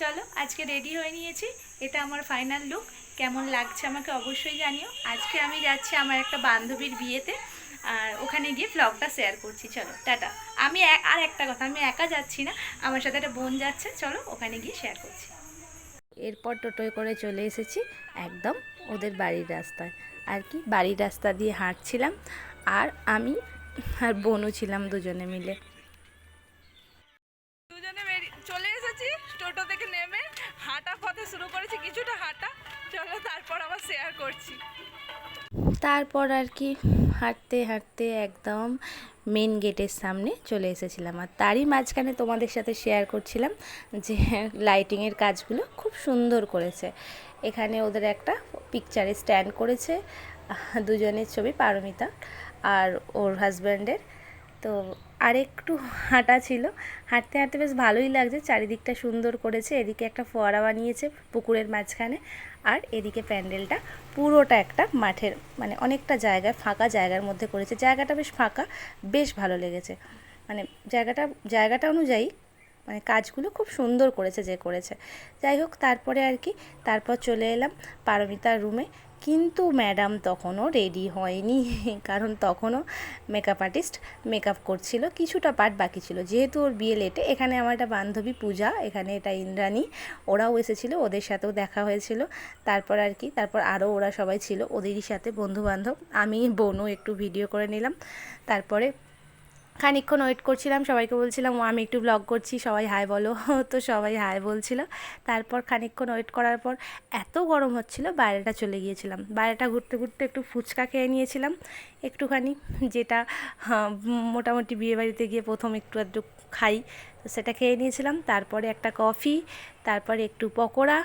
চলো, আজকে রেডি হয়ে নিয়েছি। এটা আমার ফাইনাল লুক কেমন লাগছে আমাকে অবশ্যই জানিও। আজকে আমি যাচ্ছি আমার একটা বান্ধবীর বিয়েতে, আর ওখানে গিয়ে ব্লগটা শেয়ার করছি। চলো, টাটা। আমি আর একটা কথা, আমি একা যাচ্ছি না, আমার সাথে একটা বোন যাচ্ছে। চলো, ওখানে গিয়ে শেয়ার করছি। এরপর টোটোয় করে চলে এসেছি একদম ওদের বাড়ির রাস্তায়। আর কি, বাড়ির রাস্তা দিয়ে হাঁটছিলাম। আর আমি আর বোনও ছিলাম দুজনে মিলে। চলে এসেছি। টোটো থেকে নেমে হাঁটা পথে শুরু করেছি, কিছুটা হাঁটা। চলো তারপর আবার শেয়ার করছি। তারপর আর কি, হাঁটতে হাঁটতে একদম মেন গেটের সামনে চলে এসেছিলাম। আর তারই মাঝখানে তোমাদের সাথে শেয়ার করছিলাম যে লাইটিংয়ের কাজগুলো খুব সুন্দর করেছে। এখানে ওদের একটা পিকচারে স্ট্যান্ড করেছে, দুজনের ছবি পারমিতা আর ওর হাজব্যান্ডের তো আরেকটু হাঁটা ছিল। হাঁটতে হাঁটতে বেশ ভালোই লাগছে। চারিদিকটা সুন্দর করেছে। এদিকে একটা ফোয়ারা বানিয়েছে পুকুরের মাঝখানে। আর এদিকে প্যান্ডেলটা পুরোটা একটা মাঠের মানে অনেকটা জায়গায়, ফাঁকা জায়গার মধ্যে করেছে। জায়গাটা বেশ ফাঁকা, বেশ ভালো লেগেছে। মানে জায়গাটা জায়গাটা অনুযায়ী মানে কাজগুলো খুব সুন্দর করেছে যে করেছে। যাই হোক, তারপরে আর কি, তারপর চলে এলাম পারমিতার রুমে কিন্তু ম্যাডাম তখনও রেডি হয়নি, কারণ তখনও মেকআপ আর্টিস্ট মেকআপ করছিল, কিছুটা পার্ট বাকি ছিল। যেহেতু ওর বিয়ে লেটে এখানে আমার একটা বান্ধবী পূজা, এখানে এটা ইন্দ্রাণী, ওরাও এসেছিল, ওদের সাথেও দেখা হয়েছিল। তারপর আর কি, তারপর আরও ওরা সবাই ছিল, ওদেরই সাথে বন্ধু বান্ধব আমি বোনও একটু ভিডিও করে নিলাম। তারপরে খানিকক্ষণ ওয়েট করছিলাম সবাইকে বলছিলাম ও আমি একটু ব্লগ করছি সবাই হাই বলো। তো সবাই হাই বলছিল। তারপর খানিকক্ষণ ওয়েট করার পর এত গরম হচ্ছিল বাইরেটা চলে গিয়েছিলাম। বাইরেটা ঘুরতে ঘুরতে একটু ফুচকা খেয়ে নিয়েছিলাম একটুখানি যেটা হ্যাঁ, মোটামুটি বিয়েবাড়িতে গিয়ে প্রথম একটু একটু খাই সেটা খেয়ে নিয়েছিলাম। তারপরে একটা কফি তারপরে একটু পকোড়া,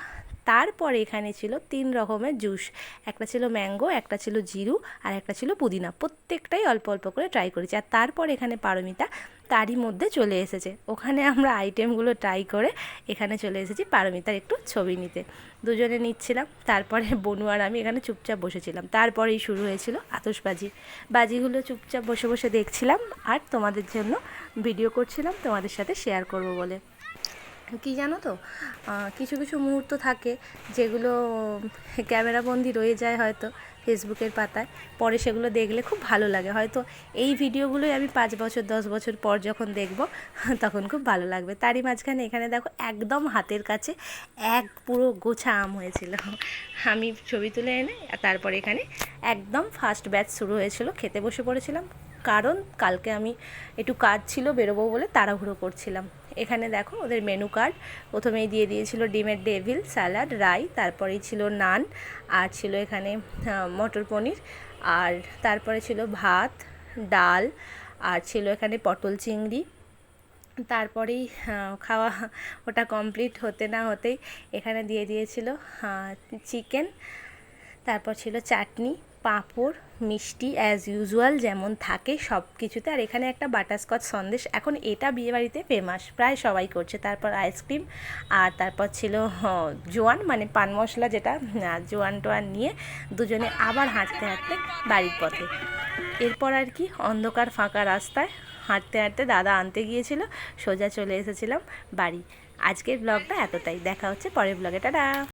তারপরে এখানে ছিল তিন রকমের জুস। একটা ছিল ম্যাঙ্গো, একটা ছিল জিরু আর একটা ছিল পুদিনা। প্রত্যেকটাই অল্প অল্প করে ট্রাই করেছি আর তারপর এখানে পারমিতা, তারই মধ্যে চলে এসেছে। ওখানে আমরা আইটেমগুলো ট্রাই করে এখানে চলে এসেছি পারমিতার একটু ছবি নিতে। দুজনে নিচ্ছিলাম, তারপরে বনু আর আমি এখানে চুপচাপ বসেছিলাম। তারপরেই শুরু হয়েছিল আতসবাজি বাজিগুলো চুপচাপ বসে বসে দেখছিলাম আর তোমাদের জন্য ভিডিও করছিলাম তোমাদের সাথে শেয়ার করব বলে। কি জানো তো? কিছু কিছু মুহূর্ত থাকে যেগুলো ক্যামেরাবন্দি রয়ে যায় হয়তো ফেসবুকের পাতায়। পরে সেগুলো দেখলে খুব ভালো লাগে। হয়তো এই ভিডিওগুলোই আমি পাঁচ বছর, দশ বছর পর যখন দেখব, তখন খুব ভালো লাগবে। তারই মাঝখানে এখানে দেখো একদম হাতের কাছে এক পুরো গোছা আম হয়েছিল। আমি ছবি তুলে এনে তারপরে এখানে একদম ফার্স্ট ব্যাচ শুরু হয়েছিল। খেতে বসে পড়েছিলাম। কারণ কালকে আমি একটু কাজ ছিল বেরোবো বলে তাড়াহুড়ো করছিলাম। এখানে দেখো ওদের মেনু কার্ড প্রথমেই দিয়ে দিয়েছিল ডিমের ডেভিল স্যালাড রাই তারপরেই ছিল নান আর ছিল এখানে মটর পনির, আর তারপরে ছিল ভাত, ডাল, আর ছিল এখানে পটল চিংড়ি। তারপরেই খাওয়া ওটা কমপ্লিট হতে না হতেই এখানে দিয়ে দিয়েছিল চিকেন তারপর ছিল চাটনি। পাঁপড়, মিষ্টি অ্যাজ ইউজুয়াল যেমন থাকে সব কিছুতে আর এখানে একটা বাটারস্কচ সন্দেশ। এখন এটা বিয়েবাড়িতে ফেমাস প্রায় সবাই করছে। তারপর আইসক্রিম আর তারপর ছিল জোয়ান মানে পান মশলা যেটা জোয়ান টোয়ান নিয়ে দুজনে আবার হাঁটতে হাঁটতে বাড়ির পথে। এরপর আর কি, অন্ধকার ফাঁকা রাস্তায় হাঁটতে হাঁটতে দাদা আনতে গিয়েছিল, সোজা চলে এসেছিলাম বাড়ি। আজকের ব্লগটা এতটাই। দেখা হচ্ছে পরের ব্লগে টাটা!